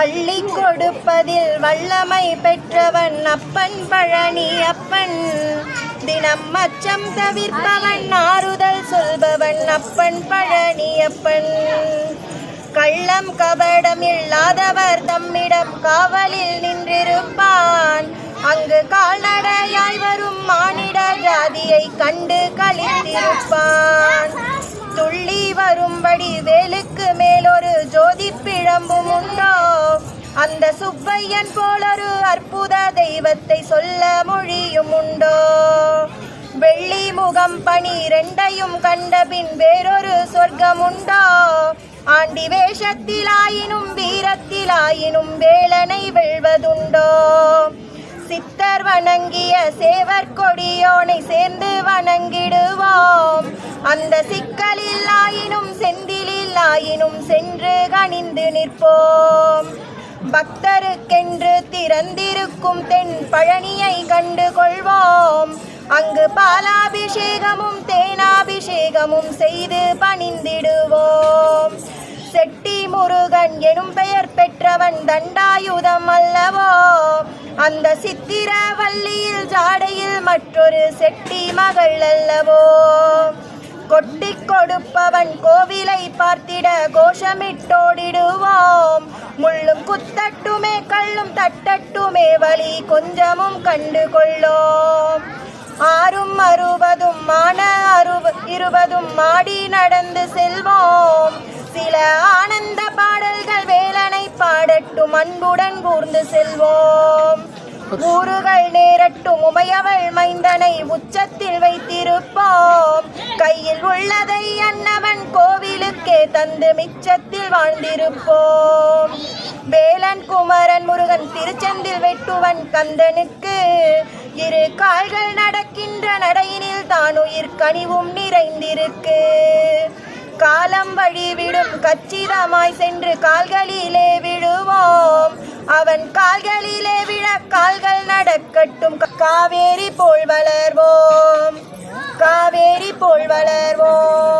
அள்ளி கொடுப்பதில் வல்லமை பெற்றவன் அப்பன் பழனி அப்பன். தினம் அச்சம் தவிர்ப்பவன் ஆறுதல் சொல்பவன் அப்பன் பழனி அப்பன். கள்ளம் கபடம் இல்லாதவர் தம்மிடம் காவலில் நின்றிருப்பான். அங்கு கால்நடையாய் வரும் மானிட ஜாதியை கண்டு கழித்திருப்பான் செவ்வையன் போலொரு அற்புத தெய்வத்தை சொல்ல மொழியும் உண்டோ? வெள்ளி முகம் பனிரெண்டையும் கண்டபின் வேறொரு சொர்க்கம் உண்டோ? ஆண்டி வேஷத்திலாயினும் வீரத்திலாயினும் வேளனை வெல்வதுண்டோ? சித்தர் வணங்கிய சேவர் கொடியோனை சேர்ந்து வணங்கிடுவோம். அந்த சிக்கலில்லாயினும் செந்திலில்லாயினும் சென்று கனிந்து நிற்போம். பக்தருக்கென்று திறந்திருக்கும் தென் பழனியை கண்டு கொள்வோம். அங்கு பாலாபிஷேகமும் தேனாபிஷேகமும் செய்து பணிந்திடுவோம். செட்டி முருகன் எனும் பெயர் பெற்றவன் தண்டாயுதம் அல்லவோ? அந்த சித்திர வள்ளியில் ஜாடையில் மற்றொரு செட்டி மகள் அல்லவோ? கொட்டி கொடுப்பவன் கோ பார்த்திட கோஷமிட்டோடிடுவோம். முள்ளும் குத்தட்டுமே கள்ளும் தட்டட்டுமே வழி கொஞ்சமும் கண்டு கொள்ளோம் ஆறும் அறுபதும் மான அறுப இருபதும் மாடி நடந்து செல்வோம். சில ஆனந்த பாடல்கள் வேலனை பாடட்டும் அன்புடன் கூர்ந்து செல்வோம். ஊறுகள் நேரட்டும் உமையவள் மைந்தனை உச்சத்தில் வைத்திருப்போம். கையில் உள்ளதை அன்னவன் கோவிலுக்கே தந்து மிச்சத்தில் வாழ்ந்திருப்போம். வேலன் குமரன் முருகன் திருச்செந்தில் வெட்டுவன் கந்தனுக்கு இரு கால்கள் நடக்கின்ற நடையினில் தான் உயிர் கனிவும் நிறைந்திருக்கு. காலம் வழிவிடும் கச்சிதமாய் சென்று கால்களிலே விழுவோம். அவன் கால்களிலே விழ கால்கள் நடக்கட்டும். காவேரி போல் வளர்வோம். காவேரி போல் வளர்வோம்.